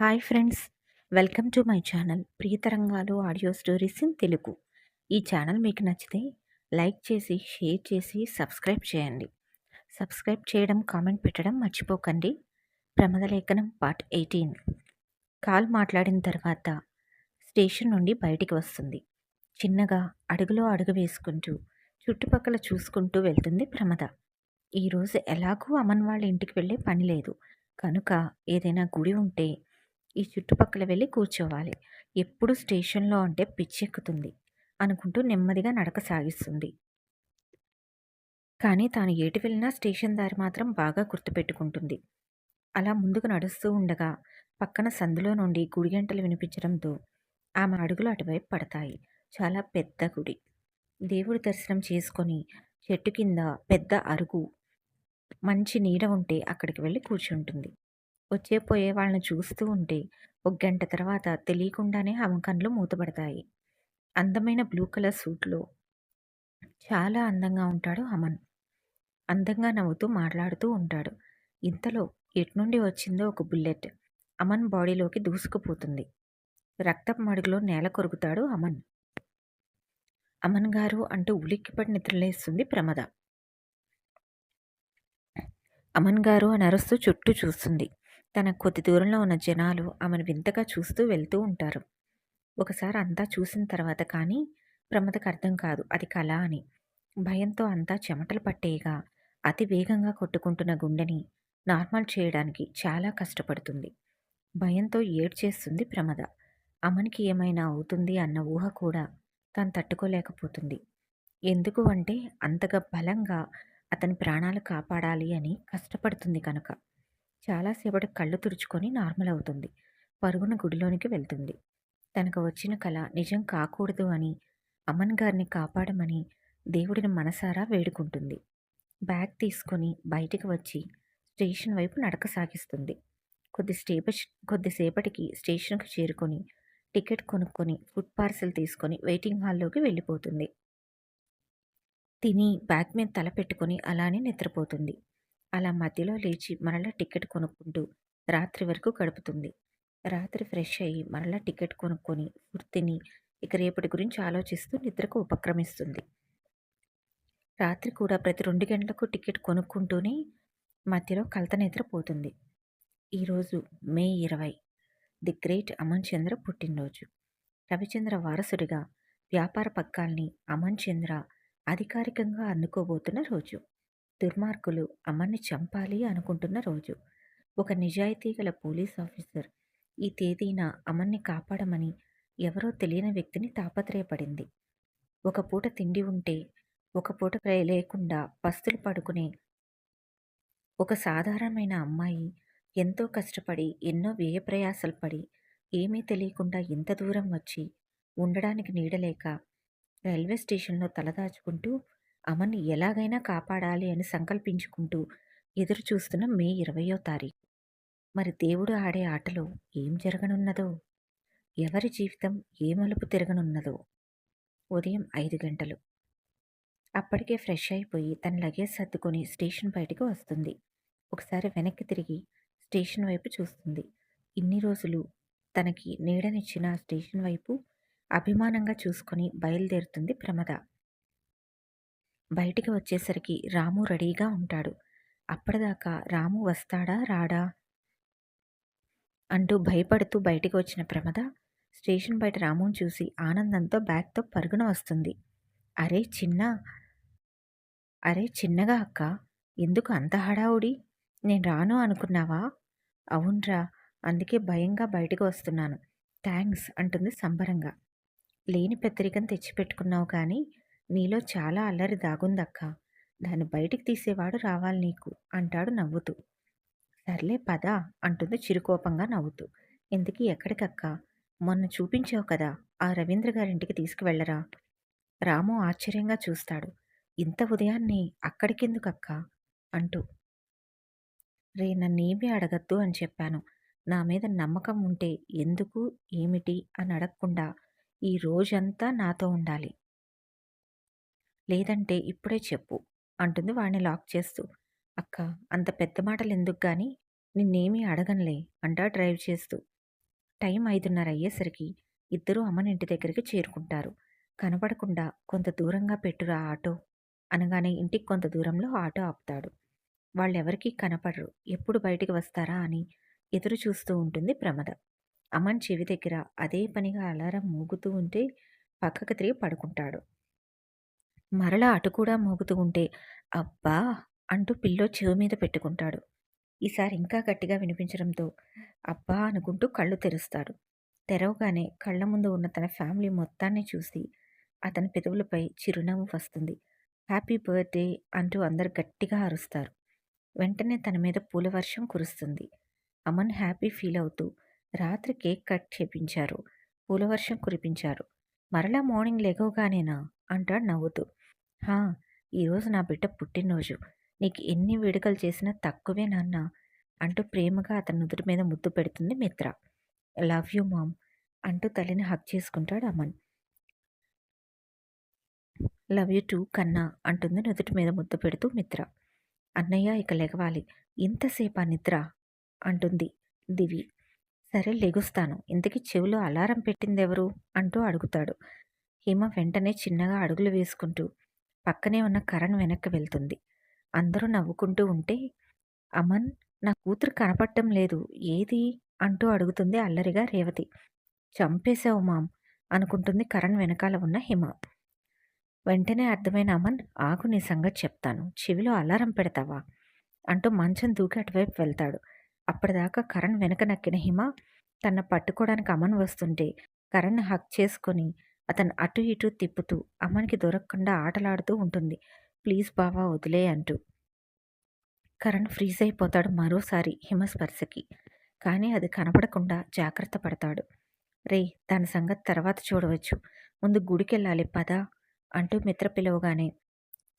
Hi friends welcome to my channel Priyatarangalu audio stories in Telugu. ఈ channel మీకు నచ్చితే like చేసి share చేసి సబ్స్క్రైబ్ చేయండి. సబ్స్క్రైబ్ చేయడం కామెంట్ పెట్టడం మర్చిపోకండి. ప్రమదలేఖనం పార్ట్ ఎయిటీన్. కాల్ మాట్లాడిన తర్వాత స్టేషన్ నుండి బయటికి వస్తుంది. చిన్నగా అడుగులో అడుగు వేసుకుంటూ చుట్టుపక్కల చూసుకుంటూ వెళ్తుంది ప్రమద. ఈరోజు ఎలాగూ అమన్ వాళ్ళ ఇంటికి వెళ్ళే పని లేదు. కనుక ఏదైనా గుడి ఉంటే ఈ చుట్టుపక్కల వెళ్ళి కూర్చోవాలి. ఎప్పుడు స్టేషన్లో అంటే పిచ్చెక్కుతుంది అనుకుంటూ నెమ్మదిగా నడక సాగిస్తుంది. కానీ తాను ఏటు వెళ్ళినా స్టేషన్ దారి మాత్రం బాగా గుర్తుపెట్టుకుంటుంది. అలా ముందుకు నడుస్తూ ఉండగా పక్కన సందులో నుండి గుడి గంటలు వినిపించడంతో ఆమె అడుగులు అటువైపు పడతాయి. చాలా పెద్ద గుడి. దేవుడి దర్శనం చేసుకొని చెట్టు కింద పెద్ద అరుగు మంచి నీడ ఉంటే అక్కడికి వెళ్ళి కూర్చుంటుంది. వచ్చే పోయే వాళ్ళని చూస్తూ ఉంటే ఒక గంట తర్వాత తెలియకుండానే ఆమె కళ్ళు మూతపడతాయి. అందమైన బ్లూ కలర్ సూట్లో చాలా అందంగా ఉంటాడు అమన్. అందంగా నవ్వుతూ మాట్లాడుతూ ఉంటాడు. ఇంతలో ఎట్నుండి వచ్చిందో ఒక బుల్లెట్ అమన్ బాడీలోకి దూసుకుపోతుంది. రక్తపు మడుగులో నేల కొరుకుతాడు అమన్. అమన్ గారు అంటూ ఉలిక్కిపడి నిద్రలేస్తుంది ప్రమద. అమన్ గారు అని అరుస్తూ చుట్టూ చూస్తుంది. తన కొద్ది దూరంలో ఉన్న జనాలు ఆమెను వింతగా చూస్తూ వెళ్తూ ఉంటారు. ఒకసారి అంతా చూసిన తర్వాత కానీ ప్రమదకు అర్థం కాదు అది కళ అని. భయంతో అంతా చెమటలు పట్టేయగా అతి వేగంగా కొట్టుకుంటున్న గుండెని నార్మల్ చేయడానికి చాలా కష్టపడుతుంది. భయంతో ఏడ్చేస్తుంది ప్రమద. అమనికి ఏమైనా అవుతుంది అన్న ఊహ కూడా తను తట్టుకోలేకపోతుంది. ఎందుకు అంటే అంతగా బలంగా అతని ప్రాణాలు కాపాడాలి అని కష్టపడుతుంది కనుక. చాలాసేపటి కళ్ళు తుడుచుకొని నార్మల్ అవుతుంది. పరుగున గుడిలోనికి వెళ్తుంది. తనకు వచ్చిన కళ నిజం కాకూడదు అని అమన్ గారిని కాపాడమని దేవుడిని మనసారా వేడుకుంటుంది. బ్యాగ్ తీసుకొని బయటికి వచ్చి స్టేషన్ వైపు నడక సాగిస్తుంది. కొద్ది స్టేప కొద్దిసేపటికి స్టేషన్కు చేరుకొని టికెట్ కొనుక్కొని ఫుడ్ పార్సెల్ తీసుకొని వెయిటింగ్ హాల్లోకి వెళ్ళిపోతుంది. తిని బ్యాగ్ మీద తల పెట్టుకొని అలానే నిద్రపోతుంది. అలా మధ్యలో లేచి మరలా టికెట్ కొనుక్కుంటూ రాత్రి వరకు గడుపుతుంది. రాత్రి ఫ్రెష్ అయ్యి మరలా టికెట్ కొనుక్కొని వృత్తిని ఇక రేపటి గురించి ఆలోచిస్తూ నిద్రకు ఉపక్రమిస్తుంది. రాత్రి కూడా ప్రతి రెండు గంటలకు టికెట్ కొనుక్కుంటూనే మధ్యలో కలత నిద్రపోతుంది ఈరోజు మే ఇరవై. ది గ్రేట్ అమన్ చంద్ర పుట్టినరోజు. రవిచంద్ర వారసుడిగా వ్యాపార పక్కాల్ని అమన్ చంద్ర అధికారికంగా అందుకోబోతున్న రోజు. దుర్మార్గులు అమ్మని చంపాలి అనుకుంటున్న రోజు. ఒక నిజాయితీ గల పోలీస్ ఆఫీసర్ ఈ తేదీన అమ్మని కాపాడమని ఎవరో తెలియని వ్యక్తిని తాపత్రయపడింది. ఒక పూట తిండి ఉంటే ఒక పూట లేకుండా పస్తులు పడుకునే ఒక సాధారణమైన అమ్మాయి ఎంతో కష్టపడి ఎన్నో వ్యయ ప్రయాసలు పడి ఏమీ తెలియకుండా ఇంత దూరం వచ్చి ఉండడానికి నీడలేక రైల్వే స్టేషన్లో తలదాచుకుంటూ అమన్ని ఎలాగైనా కాపాడాలి అని సంకల్పించుకుంటూ ఎదురు చూస్తున్న మే ఇరవయో తారీఖు. మరి దేవుడు ఆడే ఆటలో ఏం జరగనున్నదో? ఎవరి జీవితం ఏ మలుపు తిరగనున్నదో? ఉదయం ఐదు గంటలు. అప్పటికే ఫ్రెష్ అయిపోయి తన లగేజ్ సర్దుకొని స్టేషన్ బయటకు వస్తుంది. ఒకసారి వెనక్కి తిరిగి స్టేషన్ వైపు చూస్తుంది. ఇన్ని రోజులు తనకి నీడనిచ్చిన స్టేషన్ వైపు అభిమానంగా చూసుకొని బయలుదేరుతుంది ప్రమద. బయటికి వచ్చేసరికి రాము రెడీగా ఉంటాడు. అప్పటిదాకా రాము వస్తాడా రాడా? అంటూ భయపడుతూ బయటికి వచ్చిన ప్రమద స్టేషన్ బయట రాముని చూసి ఆనందంతో బ్యాగ్తో పరుగున వస్తుంది. అరే చిన్న అరే చిన్నగా అక్క ఎందుకు అంత హడావుడి? నేను రాను అనుకున్నావా? అవునరా అందుకే భయంగా బయటకు వస్తున్నాను. థ్యాంక్స్ అంటుంది సంబరంగా. లేని పెద్దరికం తెచ్చిపెట్టుకున్నావు కానీ నీలో చాలా అల్లరి దాగుందక్క. దాన్ని బయటికి తీసేవాడు రావాలి నీకు అంటాడు నవ్వుతూ. సర్లే పద అంటుంది చిరుకోపంగా నవ్వుతూ. ఎందుకు ఎక్కడికక్క? మొన్న చూపించావు కదా ఆ రవీంద్ర గారింటికి తీసుకువెళ్ళరా? రాము ఆశ్చర్యంగా చూస్తాడు. ఇంత ఉదయాన్నే అక్కడికెందుకక్క? అంటూ. రే నన్నేమీ అడగద్దు అని చెప్పాను. నా మీద నమ్మకం ఉంటే ఎందుకు ఏమిటి అని అడగకుండా ఈ రోజంతా నాతో ఉండాలి. లేదంటే ఇప్పుడే చెప్పు అంటుంది వాడిని లాక్ చేస్తూ. అక్క అంత పెద్ద మాటలు ఎందుకు గాని? నిన్నేమీ అడగనులే అంటా డ్రైవ్ చేస్తూ. టైం ఐదున్నర అయ్యేసరికి ఇద్దరూ అమ్మనింటి దగ్గరికి చేరుకుంటారు. కనపడకుండా కొంత దూరంగా పెట్టురా ఆటో అనగానే ఇంటికి కొంత దూరంలో ఆటో ఆపుతాడు. వాళ్ళెవరికీ కనపడరు. ఎప్పుడు బయటికి వస్తారా అని ఎదురు చూస్తూ ఉంటుంది ప్రమద. అమన్ చెవి దగ్గర అదే పనిగా అలారం మూగుతూ ఉంటే పక్కకు తిరిగి పడుకుంటాడు. మరలా అటు కూడా మోగుతూ ఉంటే అబ్బా! అంటూ పిల్లో చెవి మీద పెట్టుకుంటాడు. ఈసారి ఇంకా గట్టిగా వినిపించడంతో అబ్బా! అనుకుంటూ కళ్ళు తెరుస్తాడు. తెరవగానే కళ్ళ ముందు ఉన్న తన ఫ్యామిలీ మొత్తాన్ని చూసి అతని పెదవులపై చిరునవ్వు వస్తుంది. Happy birthday! అంటూ అందరు గట్టిగా అరుస్తారు. వెంటనే తన మీద పూల వర్షం కురుస్తుంది. అమన్ హ్యాపీ ఫీల్ అవుతూ రాత్రి కేక్ కట్ చేపించారు. పూలవర్షం కురిపించారు. మరలా మార్నింగ్ లెగవగానేనా? అంటాడు నవ్వుతూ. హా ఈరోజు నా బిడ్డ పుట్టినరోజు. నీకు ఎన్ని వేడుకలు చేసినా తక్కువే నాన్న అంటూ ప్రేమగా అతని నుదుటి మీద ముద్దు పెడుతుంది మిత్ర. లవ్ యూ మామ్ అంటూ తల్లిని హక్ చేసుకుంటాడు అమన్. లవ్ యూ టూ కన్నా అంటుంది నుదుటి మీద ముద్దు పెడుతూ మిత్ర. అన్నయ్య ఇక లెగవాలి. ఇంతసేపా నిద్ర? అంటుంది దివి. సరే లెగుస్తాను. ఇంతకీ చెవిలో అలారం పెట్టిందెవరు? అంటూ అడుగుతాడు. హిమ వెంటనే చిన్నగా అడుగులు వేసుకుంటూ పక్కనే ఉన్న కరణ్ వెనక్కి వెళ్తుంది. అందరూ నవ్వుకుంటూ ఉంటే అమన్ నా కూతురు కనపడటం లేదు. ఏది? అంటూ అడుగుతుంది అల్లరిగా రేవతి. చంపేశావు మామ్ అనుకుంటుంది కరణ్ వెనకాల ఉన్న హిమ. వెంటనే అర్థమైన అమన్ ఆగు నీ సంగతి చెప్తాను. చెవిలో అలారం పెడతావా? అంటూ మంచం దూకి అటువైపు వెళ్తాడు. అప్పటిదాకా కరణ్ వెనక నక్కిన హిమ తన పట్టుకోవడానికి అమన్ వస్తుంటే కరణ్ హక్ చేసుకొని అతను అటు ఇటు తిప్పుతూ అమ్మనికి దొరకకుండా ఆటలాడుతూ ఉంటుంది. ప్లీజ్ బావా వదిలే అంటూ. కరణ్ ఫ్రీజ్ అయిపోతాడు మరోసారి హిమస్పర్శకి కానీ అది కనపడకుండా జాగ్రత్త పడతాడు. రే దాని సంగతి తర్వాత చూడవచ్చు. ముందు గుడికెళ్ళాలి పదా అంటూ మిత్ర పిలవగానే.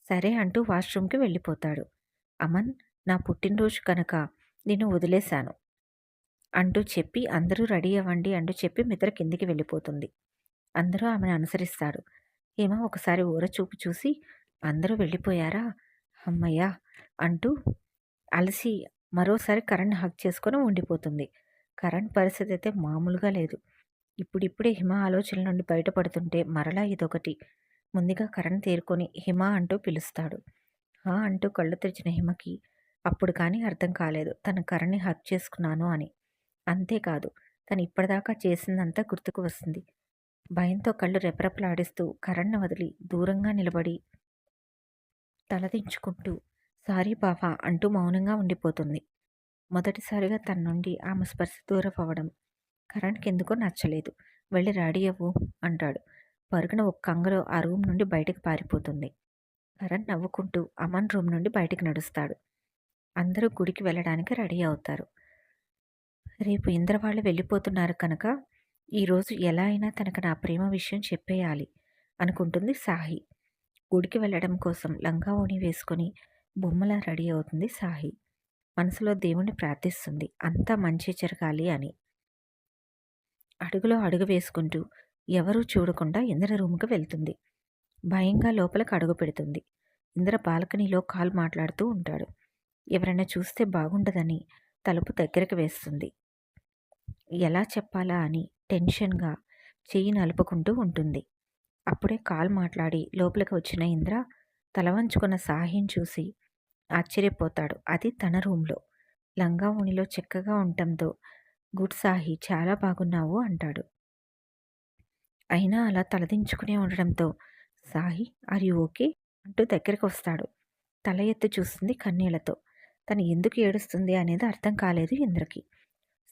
సరే అంటూ వాష్రూమ్కి వెళ్ళిపోతాడు. అమన్ నా పుట్టినరోజు కనుక నిన్ను వదిలేశాను అంటూ చెప్పి అందరూ రెడీ అవ్వండి అంటూ చెప్పి మిత్ర కిందికి వెళ్ళిపోతుంది. అందరూ ఆమెను అనుసరిస్తారు. ఏమో ఒకసారి ఊరచూపు చూసి అందరూ వెళ్ళిపోయారా? అమ్మయ్యా అంటూ అలసి మరోసారి కరణ్ హక్ చేసుకొని ఉండిపోతుంది. కరణ్ పరిస్థితి అయితే మామూలుగా లేదు. ఇప్పుడిప్పుడే హిమ ఆలోచనల నుండి బయటపడుతుంటే మరలా ఇదొకటి. ముందుగా కరణ్ తేరుకొని హిమ అంటూ పిలుస్తాడు. హా అంటూ కళ్ళు తెరిచిన హిమకి అప్పుడు కానీ అర్థం కాలేదు. తన కరణ్ని హక్ చేసుకున్నాను అని. అంతేకాదు తను ఇప్పటిదాకా చేసిందంతా గుర్తుకు వస్తుంది. భయంతో కళ్ళు రెపరెపలాడిస్తూ కరణ్ను వదిలి దూరంగా నిలబడి తలదించుకుంటూ సారీ బావా అంటూ మౌనంగా ఉండిపోతుంది. మొదటిసారిగా తన నుండి ఆమె స్పర్శ దూరం అవ్వడం కరణ్కి ఎందుకో నచ్చలేదు. వెళ్ళి రెడీ అవ్వు అంటాడు. పరుగున ఒక కంగలో ఆ రూమ్ నుండి బయటకు పారిపోతుంది. కరణ్ నవ్వుకుంటూ అమన్ రూమ్ నుండి బయటకు నడుస్తాడు. అందరూ గుడికి వెళ్ళడానికి రెడీ అవుతారు. రేపు ఇంద్ర వాళ్ళు వెళ్ళిపోతున్నారు కనుక ఈరోజు ఎలా అయినా తనకు నా ప్రేమ విషయం చెప్పేయాలి అనుకుంటుంది సాహి. గుడికి వెళ్ళడం కోసం లంగా ఓణి వేసుకొని బొమ్మలా రెడీ అవుతుంది సాహి. మనసులో దేవుణ్ణి ప్రార్థిస్తుంది. అంతా మంచి జరగాలి అని. అడుగులో అడుగు వేసుకుంటూ ఎవరూ చూడకుండా ఇంద్ర రూమ్కి వెళ్తుంది. భయంగా లోపలికి అడుగు పెడుతుంది. ఇంద్ర బాల్కనీలో కాల్ మాట్లాడుతూ ఉంటాడు. ఎవరైనా చూస్తే బాగుండదని తలుపు దగ్గరకు వేస్తుంది. ఎలా చెప్పాలా అని టెన్షన్గా చెయ్యి నలుపుకుంటూ ఉంటుంది. అప్పుడే కాల్ మాట్లాడి లోపలికి వచ్చిన ఇంద్ర తలవంచుకున్న సాహిని చూసి ఆశ్చర్యపోతాడు. అది తన రూమ్లో. లంగా ఉనిలో చక్కగా ఉండటంతో గుడ్ సాహి చాలా బాగున్నావు అంటాడు. అయినా అలా తలదించుకునే ఉండడంతో సాహి ఆర్ యు ఓకే? అంటూ దగ్గరికి వస్తాడు. తల ఎత్తి చూస్తుంది కన్నీళ్ళతో. తను ఎందుకు ఏడుస్తుంది అనేది అర్థం కాలేదు ఇంద్రకి.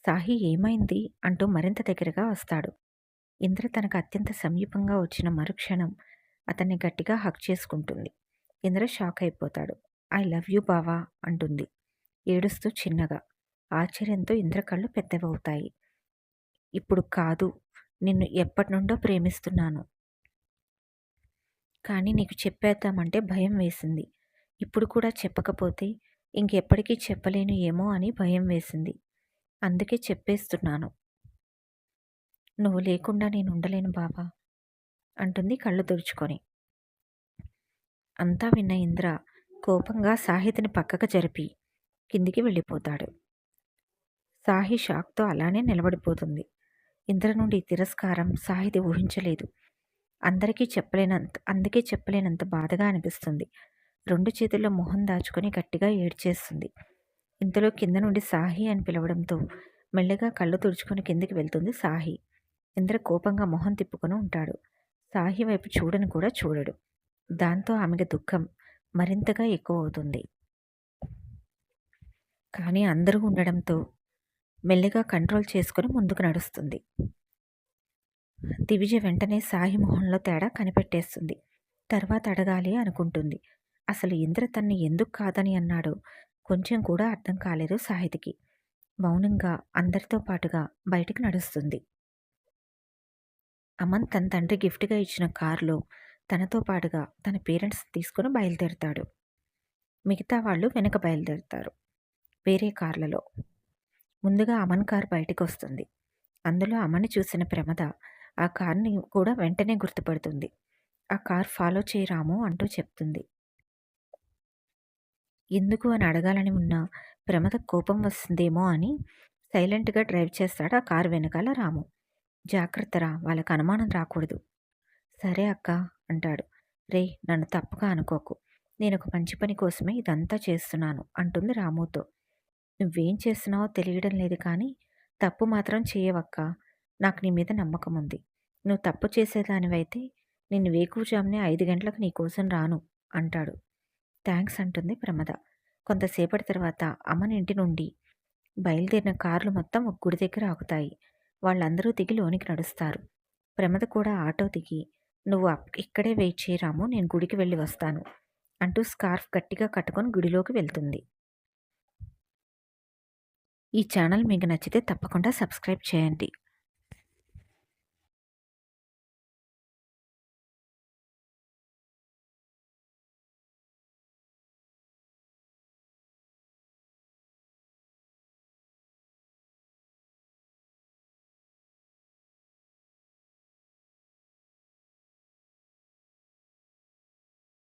సాహి ఏమైంది? అంటూ మరింత దగ్గరగా వస్తాడు. ఇంద్ర తనకు అత్యంత సమీపంగా వచ్చిన మరుక్షణం అతన్ని గట్టిగా హక్ చేసుకుంటుంది. ఇంద్ర షాక్ అయిపోతాడు. ఐ లవ్ యూ బావా అంటుంది. ఏడుస్తూ చిన్నగా. ఆశ్చర్యంతో ఇంద్ర కళ్ళు పెద్దవవుతాయి. ఇప్పుడు కాదు. నిన్ను ఎప్పటి నుండో ప్రేమిస్తున్నాను. కానీ నీకు చెప్పేద్దామంటే భయం వేసింది. ఇప్పుడు కూడా చెప్పకపోతే ఇంకెప్పటికీ చెప్పలేను ఏమో అని భయం వేసింది. అందుకే చెప్పేస్తున్నాను. నువ్వు లేకుండా నేను ఉండలేను బాబా అంటుంది కళ్ళు తుడుచుకొని. అంతా విన్న ఇంద్ర కోపంగా సాహితిని పక్కకు జరిపి కిందికి వెళ్ళిపోతాడు. సాహి షాక్తో అలానే నిలబడిపోతుంది. ఇంద్ర నుండి తిరస్కారం సాహితి ఊహించలేదు. అందరికీ చెప్పలేనంత అందుకే చెప్పలేనంత బాధగా అనిపిస్తుంది. రెండు చేతుల్లో మొహం దాచుకొని గట్టిగా ఏడ్చేస్తుంది. ఇంతలో కింద నుండి సాహి అని పిలవడంతో మెల్లగా కళ్ళు తుడుచుకొని కిందికి వెళ్తుంది సాహి. ఇంద్ర కోపంగా మొహం తిప్పుకొని ఉంటాడు. సాహి వైపు చూడని కూడా చూడడు. దాంతో ఆమెకి దుఃఖం మరింతగా ఎక్కువ అవుతుంది కానీ అందరూ ఉండడంతో మెల్లిగా కంట్రోల్ చేసుకొని ముందుకు నడుస్తుంది. దివిజ వెంటనే సాహి మొహంలో తేడా కనిపెట్టేస్తుంది. తర్వాత అడగాలి అనుకుంటుంది. అసలు ఇంద్ర తన్ని ఎందుకు కాదని అన్నాడు కొంచెం కూడా అర్థం కాలేదు సాహితికి. మౌనంగా అందరితో పాటుగా బయటికి నడుస్తుంది. అమన్ తన తండ్రి గిఫ్ట్గా ఇచ్చిన కారులో తనతో పాటుగా తన పేరెంట్స్ తీసుకుని బయలుదేరుతాడు. మిగతా వాళ్ళు వెనక బయలుదేరుతారు. వేరే కార్లలో. ముందుగా అమన్ కార్ బయటకు వస్తుంది అందులో అమని చూసిన ప్రమద ఆ కార్ని కూడా వెంటనే గుర్తుపడుతుంది. ఆ కార్ ఫాలో చేయరాము అంటూ చెప్తుంది. ఎందుకు అని అడగాలని ఉన్న ప్రమద కోపం వస్తుందేమో అని సైలెంట్గా డ్రైవ్ చేస్తాడు ఆ కారు వెనకాల రాము. జాగ్రత్తరా వాళ్ళకు అనుమానం రాకూడదు. సరే అక్క అంటాడు. రే నన్ను తప్పుగా అనుకోకు. నేను ఒక మంచి పని కోసమే ఇదంతా చేస్తున్నాను అంటుంది రాముతో. నువ్వేం చేస్తున్నావో తెలియడం లేదు కానీ తప్పు మాత్రం చేయవక్క. నాకు నీ మీద నమ్మకం ఉంది. నువ్వు తప్పు చేసేదానివైతే నేను వేకువజామునే ఐదు గంటలకు నీ కోసం రాను అంటాడు. థ్యాంక్స్ అంటుంది ప్రమద. కొంతసేపటి తర్వాత అమ్మని ఇంటి నుండి బయలుదేరిన కార్లు మొత్తం ఒక గుడి దగ్గర ఆగుతాయి. వాళ్ళందరూ దిగి లోనికి నడుస్తారు. ప్రమద కూడా ఆటో దిగి నువ్వు ఇక్కడే వెయిట్ చేయరాము నేను గుడికి వెళ్ళి వస్తాను అంటూ స్కార్ఫ్ గట్టిగా కట్టుకొని గుడిలోకి వెళ్తుంది. ఈ ఛానల్ మీకు నచ్చితే తప్పకుండా సబ్స్క్రైబ్ చేయండి.